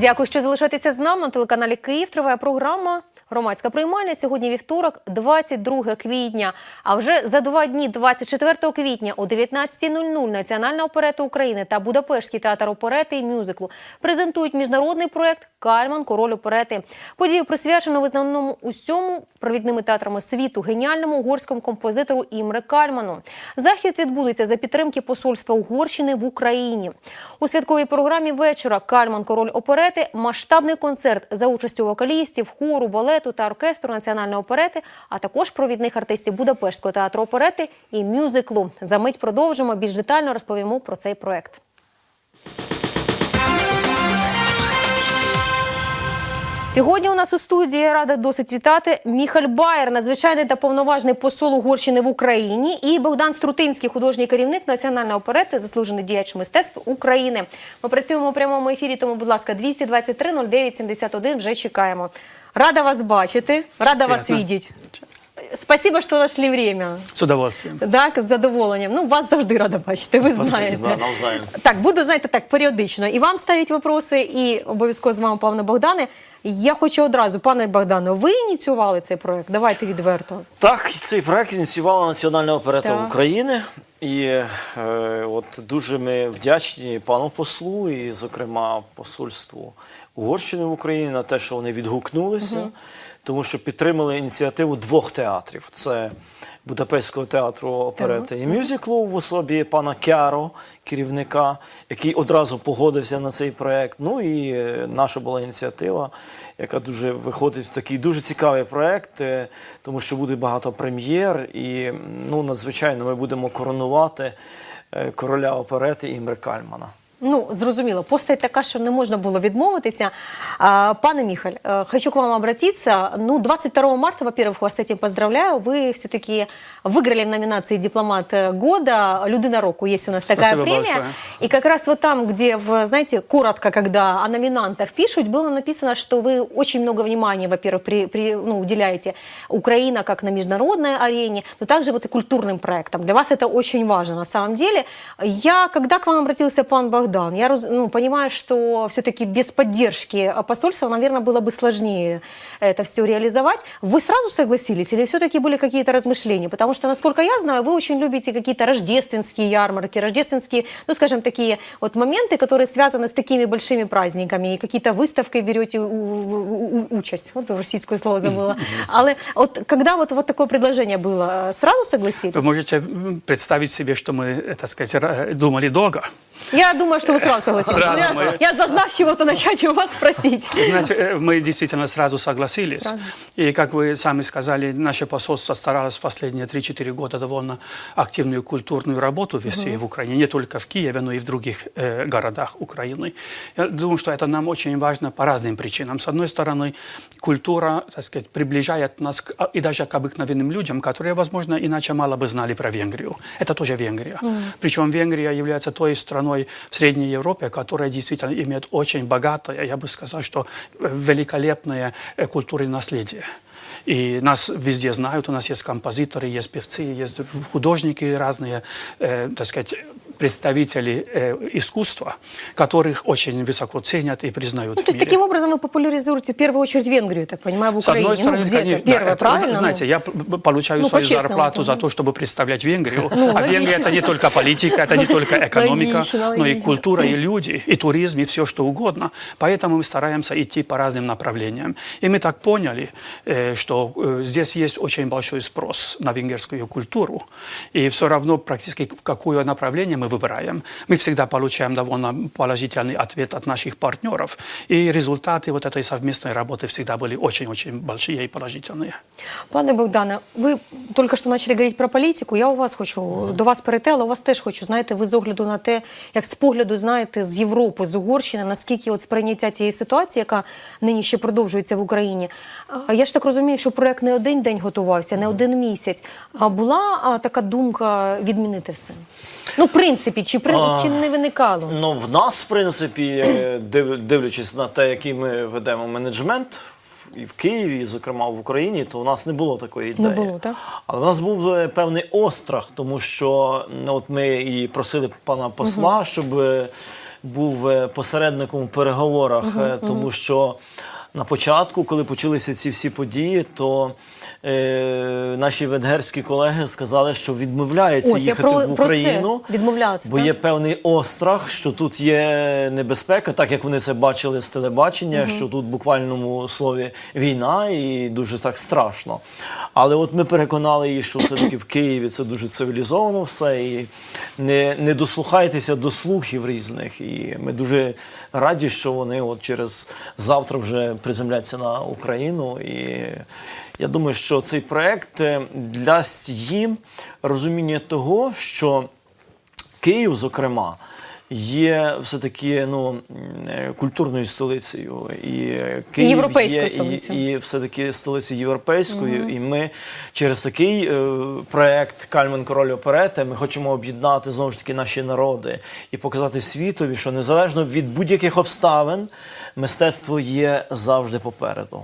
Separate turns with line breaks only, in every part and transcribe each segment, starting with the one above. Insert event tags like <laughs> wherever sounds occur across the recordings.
Дякую, що залишаєтеся з нами на телеканалі Київ. Триває програма Громадська приймальня. Сьогодні вівторок, 22 квітня. А вже за два дні, 24 квітня о 19.00 Національна оперета України та Будапештський театр оперети і мюзиклу презентують міжнародний проект Кальман Король оперети. Подію присвячено визнаному усьому провідними театрами світу геніальному угорському композитору Імре Кальману. Захід відбудеться за підтримки посольства Угорщини в Україні. У святковій програмі вечора Кальман Король оперети масштабний концерт за участю вокалістів, хору, балету та оркестру національної оперети, а також провідних артистів Будапештського театру оперети і мюзиклу. За мить продовжимо більш детально розповімо про цей проект. Сьогодні у нас у студії рада досить вітати Міхаль Байер, надзвичайний та повноважний посол Угорщини в Україні, і Богдан Струтинський, художній керівник національної оперети, заслужений діяч мистецтв України. Ми працюємо у прямому ефірі, тому, будь ласка, 223 09 71 вже чекаємо. Рада вас бачити, рада вас
Приятно.
видеть. Спасибо, що знайшли время.
С удовольствием.
Так, з задоволенням. Ну, вас завжди рада бачити, ви
Спасибо,
знаєте.
да, навзаєм.
Так, буду, знаєте, так, періодично. І вам ставить вопроси, і обов'язково з вами, пане Богдане. Я хочу одразу, пане Богдане, ви ініціювали цей проект? Давайте відверто.
Так, цей проект ініціювала Національна оперета
Так.
України. І е, от дуже ми вдячні пану послу і, зокрема, посольству Угорщини в Україні на те, що вони відгукнулися, тому що підтримали ініціативу двох театрів: це Будапештського театру оперети і мюзиклу в особі пана Кяро, керівника, який одразу погодився на цей проект. Ну і е, наша була ініціатива, яка дуже виходить в такий дуже цікавий проект, е, тому що буде багато прем'єр, і ну надзвичайно ми будемо коронувати е, короля оперети Імре Кальмана.
Ну, зрозуміло, постать така, що не можна було відмовитися. А, пане Михаль, э, хочу к вам обратиться. Ну, 22 марта, во-первых, вас с этим поздравляю. Вы все-таки выиграли в номинации «Дипломат года». «Людина року» есть у нас такая
Спасибо
премия.
большое.
И как раз вот там, где, в, знаете, коротко, когда о номинантах пишут, было написано, что вы очень много внимания, во-первых, при, при, ну, уделяете Украина как на международной арене, но также вот и культурным проектам. Для вас это очень важно на самом деле. Я, когда к вам обратился пан Богдан, я роз- ну, понимаю, что все-таки без поддержки посольства, наверное, было бы сложнее это все реализовать. Вы сразу согласились или все-таки были какие-то размышления? Потому что, насколько я знаю, вы очень любите какие-то рождественские ярмарки, рождественские, ну, скажем, такие вот моменты, которые связаны с такими большими праздниками, и какие-то выставки берете у- у- у- участь. Вот российское слово забыла. Але вот когда вот, вот такое предложение было, сразу согласились?
Вы можете представить себе, что мы, э, так сказать, думали долго.
Я думаю, что вы сразу согласились.
Сразу
я,
мы-
я должна с чего-то начать у вас спросить.
Знаете, э, мы действительно сразу согласились.
Сразу.
И, как вы сами сказали, наше посольство старалось в последние 3-4 года довольно активную культурную работу вести в Украине, не только в Киеве, но и в других э, городах Украины. Я думаю, что это нам очень важно по разным причинам. С одной стороны, культура, так сказать, приближает нас к, а, и даже к обыкновенным людям, которые, возможно, иначе мало бы знали про Венгрию. Это тоже Венгрия. Причем Венгрия является той страной в Средней Европе, которая действительно имеет очень богатое, я бы сказал, что э, великолепное э, культурное наследие. И нас везде знают, у нас есть композиторы, есть певцы, есть художники разные, э, так сказать, представители э, искусства, которых очень высоко ценят и признают
Ну,
в
то есть
мире.
таким образом вы популяризируете в первую очередь Венгрию, так понимаю, в
С
Украине.
одной стороны,
ну, где-то
конечно,
первое,
да,
правильно?
Знаете,
Ну,
я п- п- получаю
Ну,
свою зарплату за то, чтобы представлять Венгрию.
Ну,
а Венгрия это не только политика, это не только экономика,
Логично,
но и культура, и люди, и туризм, и все что угодно. Поэтому мы стараемся идти по разным направлениям. И мы так поняли, э, что э, здесь есть очень большой спрос на венгерскую культуру. И все равно практически в какое направление мы выбираем. Мы всегда получаем довольно положительный ответ от наших партнеров. И результаты вот этой совместной работы всегда были очень-очень большие и положительные.
Пане Богдане, ви тільки що почали говорити про політику. Я у вас хочу до вас перейти, але у вас теж хочу, знаєте, ви з огляду на те, як з погляду, знаєте, з Європи, з Угорщини, наскільки от сприйняття цієї ситуації, яка нині ще продовжується в Україні. А, Я ж так розумію, що проект не один день готувався, не один місяць. А була а, така думка відмінити все? Ну, в принципі, чи, при...
А,
чи не виникало?
Ну, в нас, в принципі, е, див- дивлячись на те, який ми ведемо менеджмент і в Києві, і, зокрема в Україні, то у нас не було такої ідеї.
було, так?
Але в нас був е, певний острах, тому що ну, от ми і просили пана посла, щоб е, був посередником у переговорах, е, тому що на початку, коли почалися ці всі події, то е, наші венгерські колеги сказали, що відмовляються
Ось, я
їхати
про-
в
про це.
Україну. Бо
так?
є певний острах, що тут є небезпека, так як вони це бачили з телебачення, що тут в буквальному слові війна і дуже так страшно. Але от ми переконали їх, що все-таки в Києві це дуже цивілізовано все, і не, не дослухайтеся до слухів різних. І ми дуже раді, що вони от через завтра вже приземляться на Україну. І я думаю, що цей проект е, дасть їм розуміння того, що Київ, зокрема, є все-таки ну, е, культурною столицею. І Київ
європейською
є
столицею.
І, і все-таки столицею європейською. І ми через такий е, проект Кальмен Король Оперети ми хочемо об'єднати знову ж таки наші народи і показати світові, що незалежно від будь-яких обставин мистецтво є завжди попереду.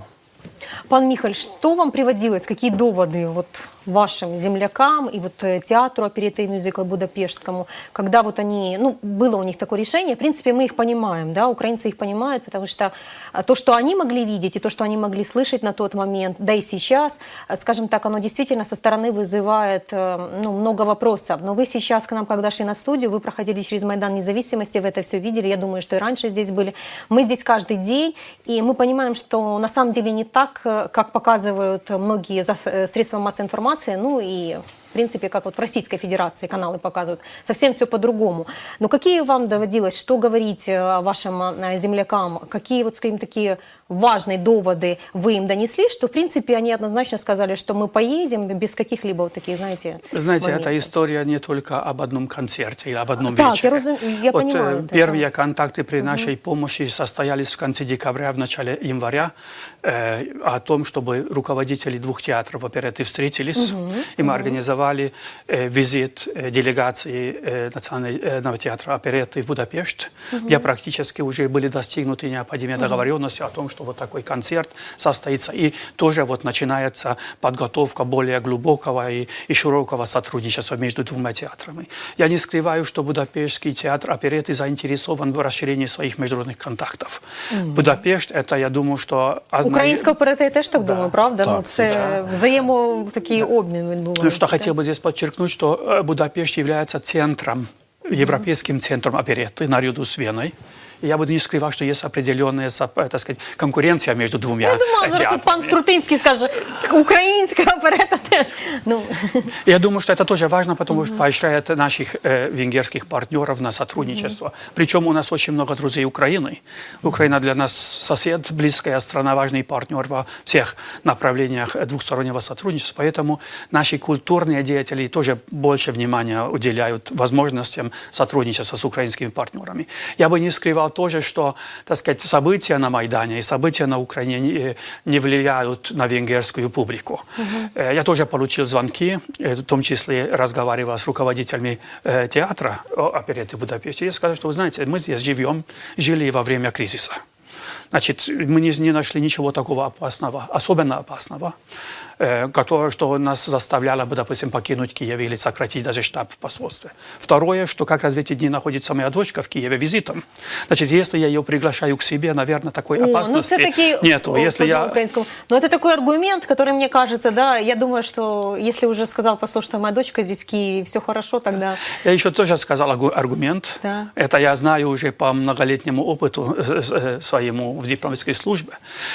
Пан Михаль, что вам приводилось, какие доводы? Вот вашим землякам и вот э, театру опереты и мюзикла Будапештскому, когда вот они, ну, было у них такое решение, в принципе, мы их понимаем, да, украинцы их понимают, потому что а, то, что они могли видеть и то, что они могли слышать на тот момент, да и сейчас, а, скажем так, оно действительно со стороны вызывает, э, ну, много вопросов. Но вы сейчас к нам, когда шли на студию, вы проходили через Майдан Независимости, вы это все видели, я думаю, что и раньше здесь были. Мы здесь каждый день, и мы понимаем, что на самом деле не так, э, как показывают многие э, средства массовой информации, ну и в принципе, как вот в Российской Федерации каналы показывают, совсем все по-другому. Но какие вам доводилось, что говорить э, вашим э, землякам, какие вот, скажем, такие важные доводы вы им донесли, что, в принципе, они однозначно сказали, что мы поедем без каких-либо вот таких, знаете,
Знаете,
моментов?
эта история не только об одном концерте или об одном
Так, я
вечере.
разум- я
вот,
понимаю
э,
это,
первые контакты при нашей помощи состоялись в конце декабря, в начале января, э, о том, чтобы руководители двух театров опереты встретились, и мы организовали э, визит э, делегации э, Национального театра опереты в Будапешт, где практически уже были достигнуты необходимые договоренности о том, что вот такой концерт состоится. И тоже вот начинается подготовка более глубокого и, и широкого сотрудничества между двумя театрами. Я не скрываю, что Будапештский театр опереты заинтересован в расширении своих международных контактов. Будапешт – это, я думаю, что... одна-
Українська оперета, я теж так
Да.
думаю, правда?
Так,
ну, це
звичайно.
взаємо такий обмін відбувається.
Ну, что хотел бы здесь подчеркнуть, что э, Будапешт является центром, европейским центром опереты наряду с Веной. И я бы не скрывал, что есть определенная э, так сказать, конкуренция между двумя
Я думала, зараз тут
театрами.
пан Струтинський скаже, українська оперета теж. Ну,
Я думаю, что это тоже важно, потому что поощряет наших э, венгерских партнеров на сотрудничество. Причем у нас очень много друзей Украины. Украина для нас сосед, близкая страна, важный партнер во всех направлениях э, двухстороннего сотрудничества. Поэтому наши культурные деятели тоже больше внимания уделяют возможностям сотрудничества с украинскими партнерами. Я бы не скрывал тоже, что, так сказать, события на Майдане и события на Украине не, не влияют на венгерскую публику. Э, Я тоже получил звонки, э, в том числе разговаривал с руководителями э, театра о, опереты в Будапеште. Я сказал, что вы знаете, мы здесь живем, жили во время кризиса. Значит, мы не, не нашли ничего такого опасного, особенно опасного, э, Которое, что нас заставляло бы, допустим, покинуть Киев или сократить даже штаб в посольстве. Второе, что как раз в эти дни находится моя дочка в Киеве визитом. Значит, если я ее приглашаю к себе, наверное, такой
ну
опасности
це такий
нету.
о,
Если я
по-украинскому. Но это такой аргумент, который мне кажется, да, я думаю, что если уже сказал посол, что моя дочка здесь в Киеве, все хорошо, тогда
Я еще тоже сказал аргу- аргумент.
Да.
Это я знаю уже по многолетнему опыту э, э, своему в дипломатической службе,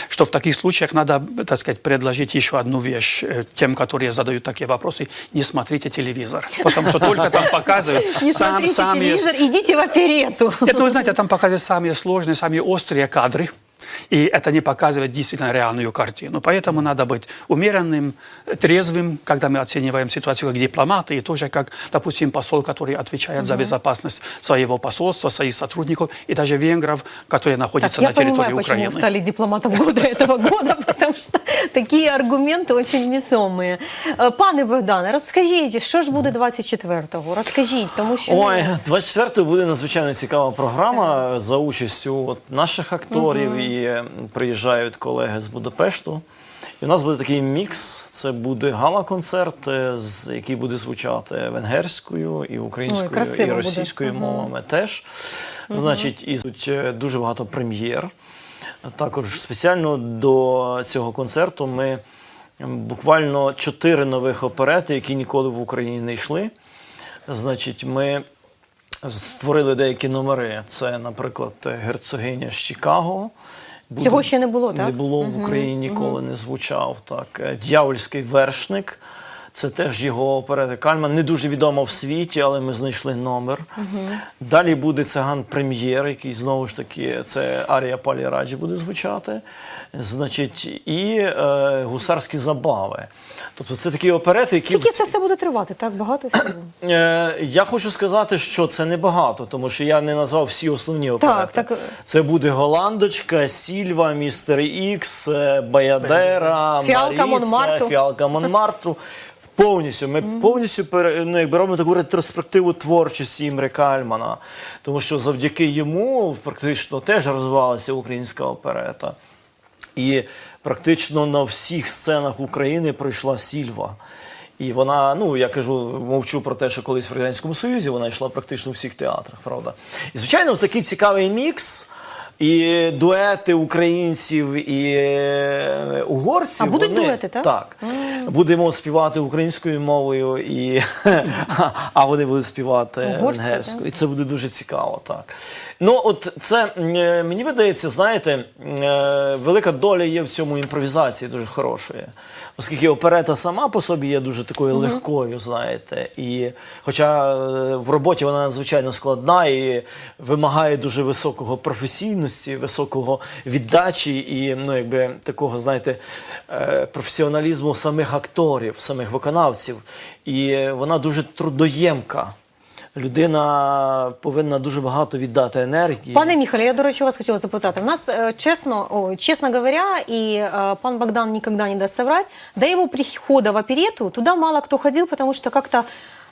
что в таких случаях надо, так сказать, предложить еще одну вещь э, тем, которые задают такие вопросы. Не смотрите телевизор, потому что только там показывают <laughs>
не
сам-
смотрите
самые
телевизор, идите в оперету.
это, вы знаете, там показывают самые сложные, самые острые кадры. И это не показывает действительно реальную картину. Поэтому надо быть умеренным, трезвым, когда мы оцениваем ситуацию как дипломаты, и тоже как, допустим, посол, который отвечает за безопасность своего посольства, своих сотрудников, и даже венгров, которые находятся
Так, я
на территории
понимаю, почему
Украины.
вы стали дипломатом года этого года, <laughs> потому что такие аргументи очень весомые. Е, Пане Богдане, розкажіть, що ж буде 24-го? Розкажіть, тому що... ну,
Ой, 24 буде надзвичайно цікава програма за участю от наших акторів. І е, приїжджають колеги з Будапешту. І у нас буде такий мікс. Це буде гала-концерт, е, який буде звучати венгерською і українською,
красиво
і
буде.
російською мовами теж. Значить, і тут е, дуже багато прем'єр. Також спеціально до цього концерту ми буквально чотири нових оперети, які ніколи в Україні не йшли. Значить, ми створили деякі номери. Це, наприклад, герцогиня з Чикаго. Буде-
Цього ще не було, так?
Не було в Україні ніколи не звучав. Так. дьявольський Д'явольський вершник. Це теж його оперета Кальман. Не дуже відомо в світі, але ми знайшли номер. Далі буде циган прем'єр, який знову ж таки це Арія Палі Раджі буде звучати. Значить, і е, гусарські забави. Тобто це такі оперети, які
Скільки це все буде тривати? Так багато всього. <clears throat>
Е, Я хочу сказати, що це небагато, тому що я не назвав всі основні оперети.
так.
Це буде Голландочка, Сільва, Містер Ікс, е, Баядера,
Фіалка
Маріця,
Монмарту.
Фіалка Монмартру. Повністю ми повністю ну, якби робимо таку ретроспективу творчості Імри Кальмана, тому що завдяки йому практично теж розвивалася українська оперета. І практично на всіх сценах України пройшла Сільва. І вона, ну я кажу, мовчу про те, що колись в Радянському Союзі вона йшла практично у всіх театрах, правда. І звичайно, такий цікавий мікс. І дуети українців і е, угорців.
А будуть
вони,
дуети, так?
Так. Будемо співати українською мовою, і, <laughs> а вони будуть співати
Угорською,
І це буде дуже цікаво, так. Ну, от це е, мені видається, знаєте, е, велика доля є в цьому імпровізації дуже хорошої. Оскільки оперета сама по собі є дуже такою легкою, знаєте. І хоча е, в роботі вона надзвичайно складна і вимагає дуже високого професійності, високого віддачі і ну, якби такого, знаєте, професіоналізму самих акторів, самих виконавців. І вона дуже трудоємка. Людина повинна дуже багато віддати енергії.
Пане Міхале, я, до речі, вас хотіла запитати. У нас, е, чесно, о, чесно говоря, і э, пан Богдан никогда не дасть соврать, до його прихода в оперету туди мало кто ходив, тому що как-то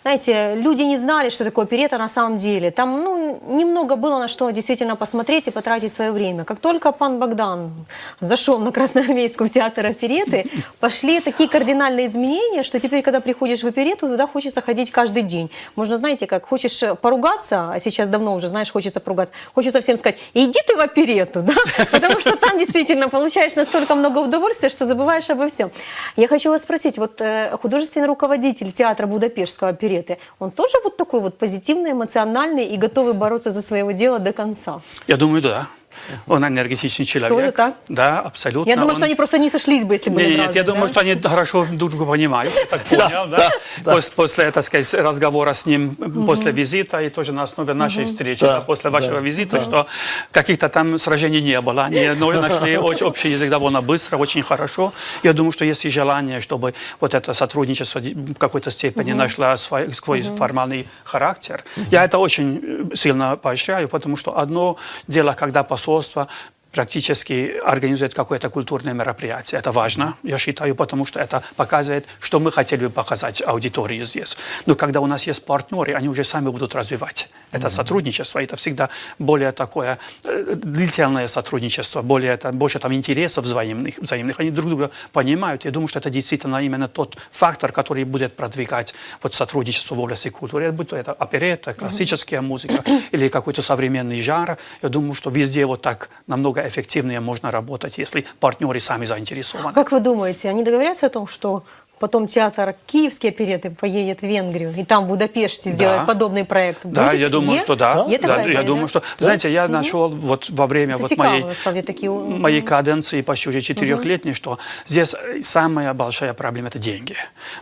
знаете, люди не знали, что такое оперета на самом деле. Там, ну, немного было на что действительно посмотреть и потратить свое время. Как только пан Богдан зашел на Красноармейскую театр опереты, пошли такие кардинальные изменения, что теперь, когда приходишь в оперету, туда хочется ходить каждый день. Можно, знаете, как хочешь поругаться, а сейчас давно уже, знаешь, хочется поругаться, хочется всем сказать, иди ты в оперету, <laughs> да, потому что там действительно получаешь настолько много удовольствия, что забываешь обо всем. Я хочу вас спросить, вот э, художественный руководитель театра Будапештского опереты, он тоже вот такой вот позитивный, эмоциональный и готовый бороться за своего дела до конца?
Я думаю, да. Он энергетичный человек.
Тоже так?
Да, абсолютно.
Я думаю,
Он-
что они просто не сошлись бы, если бы
Нет,
не
нет, я
да?
думаю, что они хорошо друг друга понимают, я <laughs> так понял, да? Пос- После, так сказать, разговора с ним, после визита и тоже на основе нашей встречи, после вашего визита, что каких-то там сражений не было. Они ну, нашли <laughs> очень общий язык довольно быстро, очень хорошо. Я думаю, что есть и желание, чтобы вот это сотрудничество в какой-то степени нашло свой, формальный характер. Я это очень э, сильно поощряю, потому что одно дело, когда посольство практически организует какое-то культурное мероприятие. Это важно, я считаю, потому что это показывает, что мы хотели бы показать аудитории здесь. Но когда у нас есть партнеры, они уже сами будут развивать это сотрудничество. Это всегда более такое э, длительное сотрудничество, более, это, больше там интересов взаимных, взаимных. Они друг друга понимают. Я думаю, что это действительно именно тот фактор, который будет продвигать вот сотрудничество в области культуры. Будь то это оперета, классическая музыка или какой-то современный жанр. Я думаю, что везде вот так намного эффективнее можно работать, если партнеры сами заинтересованы.
Как вы думаете, они договорятся о том, что потом театр Киевский опереты поедет в Венгрию и там в Будапеште сделает подобный проект?
Да,
Будет?
я думаю,
Е?
что да.
Є
Да,
така
я
ідея,
думаю,
да?
что... Знаете, я нашел вот во время
Это
вот
цікаво,
моей,
насправді, такі, мгм.
моей каденции почти уже четырехлетней, что здесь э, самая большая проблема – это деньги.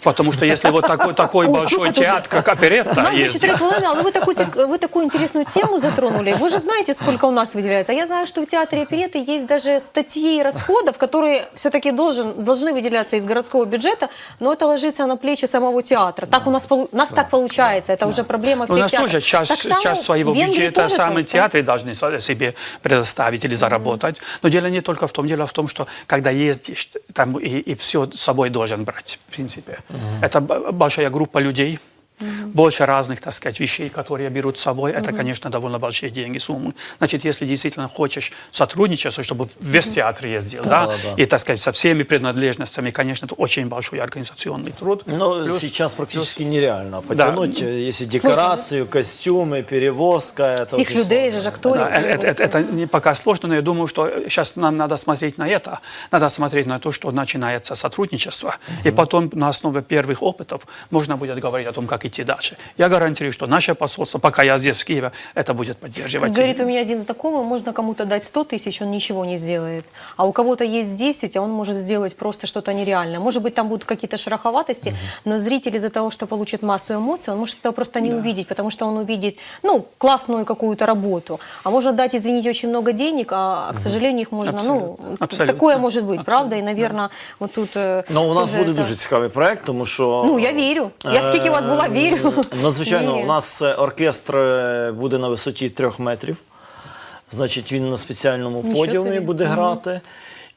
Потому что если вот такой, такой
О,
большой
слухайте,
театр, как оперетта,
Нам за
есть,
4 хвилини, але ви таку, цік- ви такую интересную тему затронули. Вы же знаете, сколько у нас выделяется. А я знаю, что в театре опереты есть даже статьи расходов, которые все-таки должен, должны выделяться из городского бюджета, но это ложится на плечи самого театра. Так у нас, полу- у нас так получается. Это уже проблема
У
всех
нас
театров.
тоже часть,
Так само
часть своего
в Венгрии
бюджета
тоже
сами
так, да?
театры должны со- себе предоставить или заработать. Но дело не только в том, дело в том, что когда ездишь, там и, и все с собой должен брать, в принципе. Это б- большая группа людей, больше разных, так сказать, вещей, которые берут с собой. Это, конечно, довольно большие деньги, суммы. Значит, если действительно хочешь сотрудничество, чтобы весь театр ездил, да,
Да, да.
и, так сказать, со всеми принадлежностями, конечно, это очень большой организационный труд.
Ну,
Плюс-
сейчас практически нереально потянуть, э, если декорацию, костюмы, перевозка. Это очень
людей
сложно.
же ж акторів.
Да, это, это- это не пока сложно, но я думаю, что сейчас нам надо смотреть на это, надо смотреть на то, что начинается сотрудничество, и потом на основе первых опытов можно будет говорить о том, как идти дальше. Я гарантирую, что наше посольство, пока я здесь в Киеве, это будет поддерживать.
Как говорит у меня один знакомый, можно кому-то дать 100 тысяч, он ничего не сделает. А у кого-то есть 10, а он может сделать просто что-то нереальное. Может быть, там будут какие-то шероховатости, но зритель из-за того, что получит массу эмоций, он может этого просто не увидеть, потому что он увидит, ну, классную какую-то работу. А можно дать, извините, очень много денег, а, к сожалению, их можно, ну,
Абсолютно. Абсолютно.
такое может быть, правда? И, наверное, вот тут... э,
Ну, у нас
тоже
буде
это-
дуже цікавий проект, тому що.
Ну, я вірю. Я скільки у вас була, Вірю.
Ну, звичайно,
Вірю.
у нас е, оркестр е, буде на висоті трьох метрів. Значить, він на спеціальному
Нічого
подіумі
собі.
буде грати.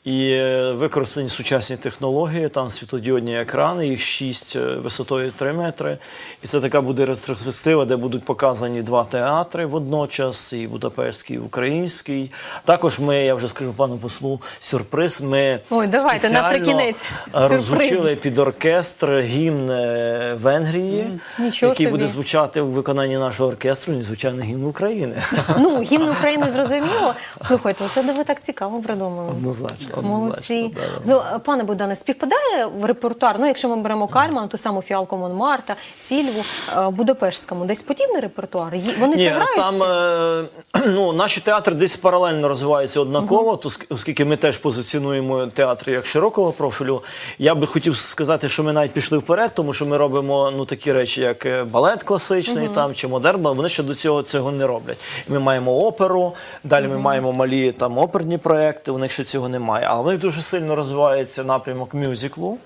І е, використані сучасні технології, там світлодіодні екрани, їх 6 висотою 3 метри. І це така буде ретроспектива, де будуть показані два театри водночас, і Будапештський, і український. Також ми, я вже скажу пану послу, сюрприз. Ми
Ой, давайте, наприкінець
розучили під оркестр гімн е, Венгрії,
Нічого
який
собі.
буде звучати у виконанні нашого оркестру, і звичайно гімн України.
Ну, гімн України зрозуміло. Слухайте, це ви так цікаво придумали.
Однозначно.
Молодці.
да, да.
Ну, пане Богдане, співпадає в репертуар, ну якщо ми беремо Кальман, ту саму фіалку Монмарта, Сільву, е, Будапештському, десь подібний репертуар? Вони
Ні,
це грають?
там е, <clears throat> ну, наші театри десь паралельно розвиваються однаково, ск- оскільки ми теж позиціонуємо театр як широкого профілю. Я би хотів сказати, що ми навіть пішли вперед, тому що ми робимо ну такі речі, як е, балет класичний там чи модерн, вони ще до цього цього не роблять. Ми маємо оперу, далі ми маємо малі там оперні проекти. У них ще цього немає. А в них дуже сильно розвивається напрямок мюзиклу.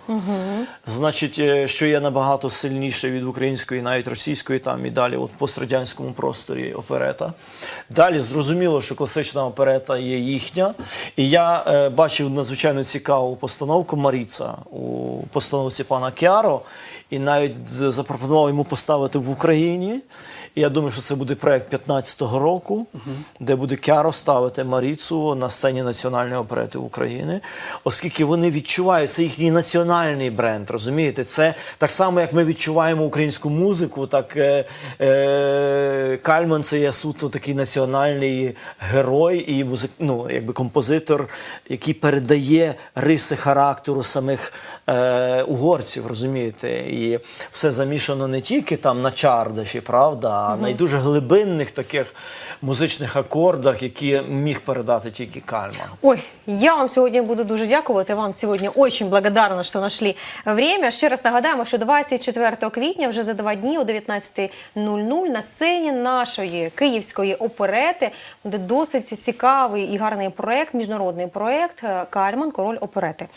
Значить, е, що є набагато сильніше від української, навіть російської, там і далі, от в пострадянському просторі оперета. Далі зрозуміло, що класична оперета є їхня. І я е, бачив надзвичайно цікаву постановку Маріца у постановці пана Кіаро, і навіть запропонував йому поставити в Україні. Я думаю, що це буде проект 15-го року, де буде Кяро ставити Маріцу на сцені національної оперети України, оскільки вони відчувають це їхній національний бренд. Розумієте, це так само, як ми відчуваємо українську музику, так е, е, Кальман це є суто такий національний герой і музик, ну, якби композитор, який передає риси характеру самих е, угорців, розумієте, і все замішано не тільки там на чардаші, правда, на дуже глибинних таких музичних акордах, які міг передати тільки Кальман.
Ой, я вам сьогодні буду дуже дякувати. Вам сьогодні очень благодарна, що знайшли время. Ще раз нагадаємо, що 24 квітня, вже за два дні о 19.00 на сцені нашої київської оперети буде досить цікавий і гарний проект, міжнародний проект е, Кальман, король оперети.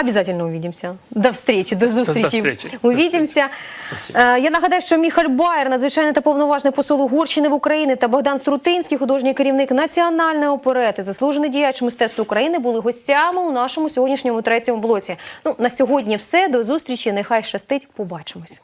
Обязательно увидимся. До встречи, до зустрічі.
До встречі.
Увидимся.
Спасибо.
Е, Я нагадаю, що Міхаль Байер, надзвичайний та повноважний посол Угорщини в Україні та Богдан Струтинський, художній керівник національної оперети, заслужений діяч мистецтва України, були гостями у нашому сьогоднішньому третьому блоці. Ну на сьогодні все. До зустрічі. Нехай щастить. Побачимось.